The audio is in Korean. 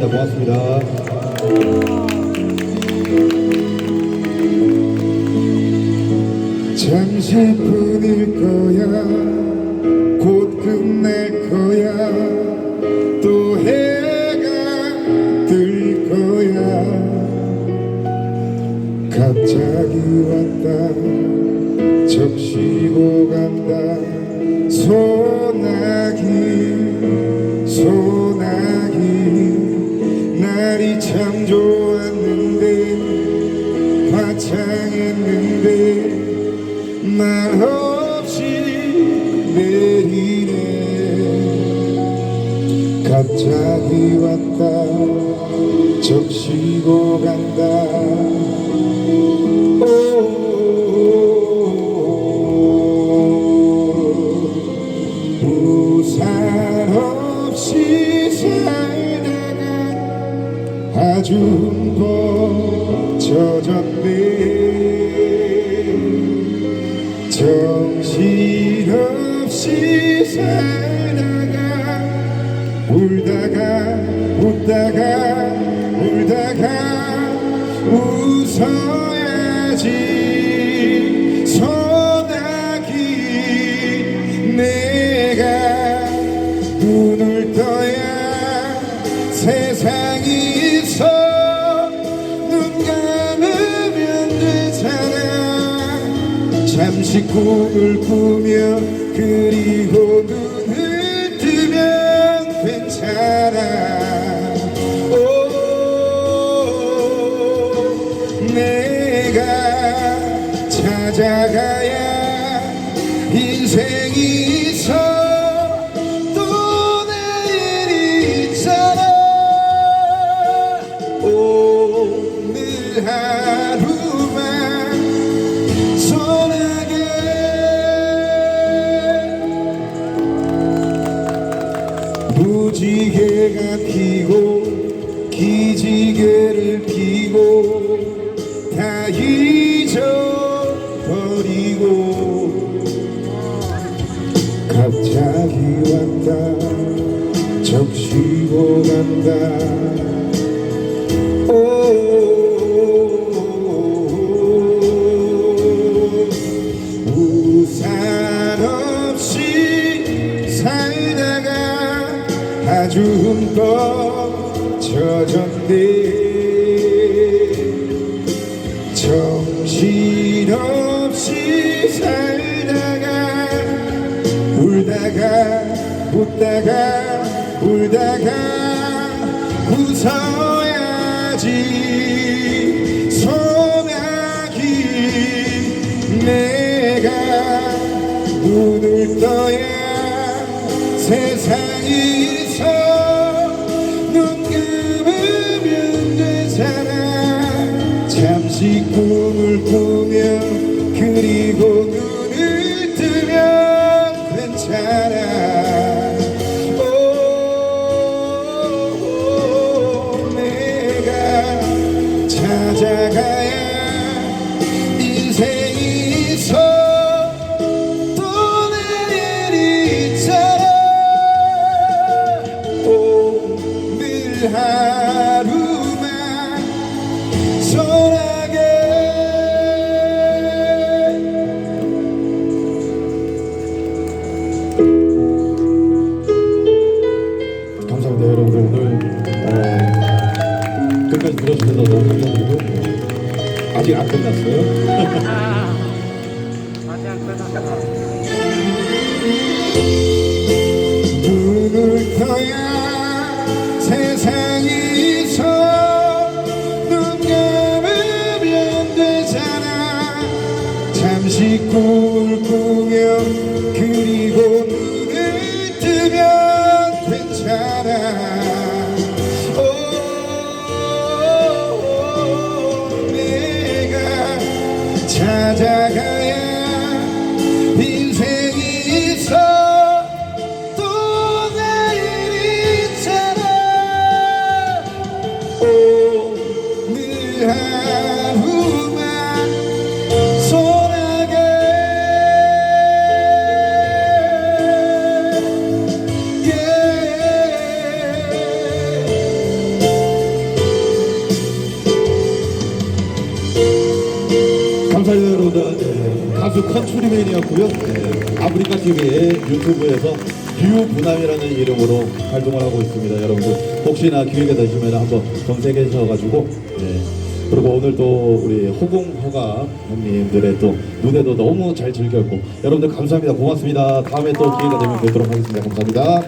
고맙습니다. 잠시 뿐일 거야 곧 끝날 거야 또 해가 뜰 거야 갑자기 왔다 적시고 간다 소 날이 참 좋았는데 화창했는데 말 없이 내리네 갑자기 왔다. 적시고 간다 아주 뻗쳐졌네 정신없이 살다가 울다가 웃다가 울다가 웃어야지 잠시 꿈을 꾸며 그리고 눈을 뜨면 괜찮아. 오 내가 찾아가야 인생이 있어. 또 내일이 있잖아. 오늘 하 무지개가 피고 기지개를 피고 다 잊어버리고 흠뻑 젖었네 정신없이 살다가 울다가 웃다가 울다가 웃어야지 소나기 내가 눈을 떠야 세상이 꿈을 꾸며 그리고 오늘 하루만 소나게. 감 꿈을 꾸며 그리고 눈을 뜨면 괜찮아. 찾아가야 인생이 있어. 또 내일 있잖아. 오늘 하 가수 컨츄리맨이었고요. 네, 아프리카 TV의 유튜브에서 뷰 부남이라는 이름으로 활동을 하고 있습니다. 여러분들 혹시나 기회가 되시면 한번 검색하셔가지고 네. 그리고 오늘 또 우리 호공 허가 형님들의 또 무대도 너무 잘 즐겼고 여러분들 감사합니다. 고맙습니다. 다음에 또 기회가 되면 뵙도록 하겠습니다. 감사합니다.